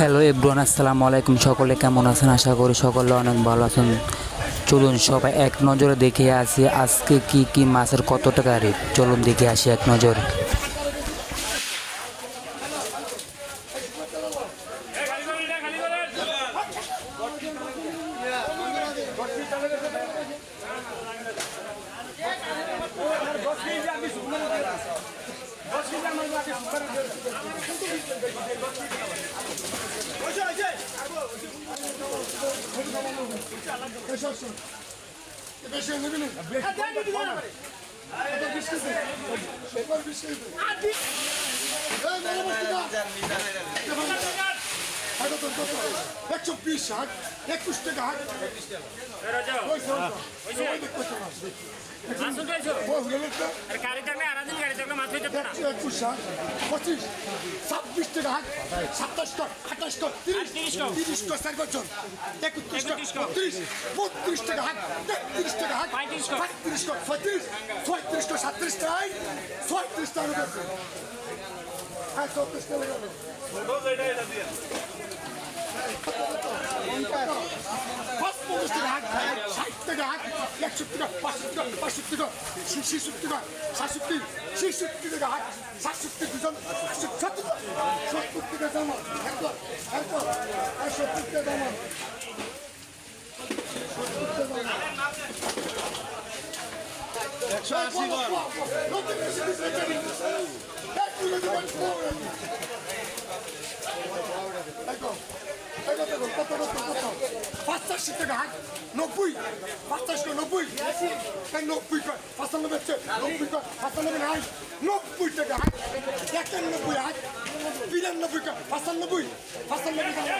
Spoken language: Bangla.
হ্যালো এভরিওয়ান আসসালামু আলাইকুম। সকলে কেমন আছেন? আশা করি সকলে অনেক ভালো আছেন। চলুন সবাই এক নজরে দেখে আসি আজকে কি কি মাছের কত টাকা রেট। চলুন দেখে আসি এক নজরে। না একশো বিশ হাট একুশ টাকা হাট একশো হাট পঁচিশ ছাব্বিশ টাকা হাট সাতাশ টাকা আঠাশ টাকা তিরিশ তিরিশ টাকা। চার বছর একত্রিশ টাকা। বত্রিশ বত্রিশ টাকা হাট তেত্রিশ টাকা হাট পঁয়ত্রিশ টাকা। টাকা ছয়ত্রিশ টাকা সাতত্রিশ টাকা ছয়ত্রিশ টাকা হ্যাঁ চৌত্রিশ টাকা পঞ্চাশ টাকা হাট ষাট টাকা হাট একষট্টি টাকা পাঁচষট্টি টাকা পাঁচষট্টি টাকা ছেষট্টি টাকা সাতষট্টি ছেষট্টি টাকা হাট সাতষট্টি দুজন সত্তর সত্তর টাকা সত্তর টাকা জমা একশো আশি পাঁচশো টাকা হাট। নব্বই। পাঁচশো নব্বই। নব্বই কয় পাঁচানব্বই হচ্ছে নব্বই কয় পাঁচানব্বই নাই নব্বই টাকা হাট। একানব্বই হাট। বিরানব্বই কয় পাঁচানব্বই। পাঁচানব্বই টাকা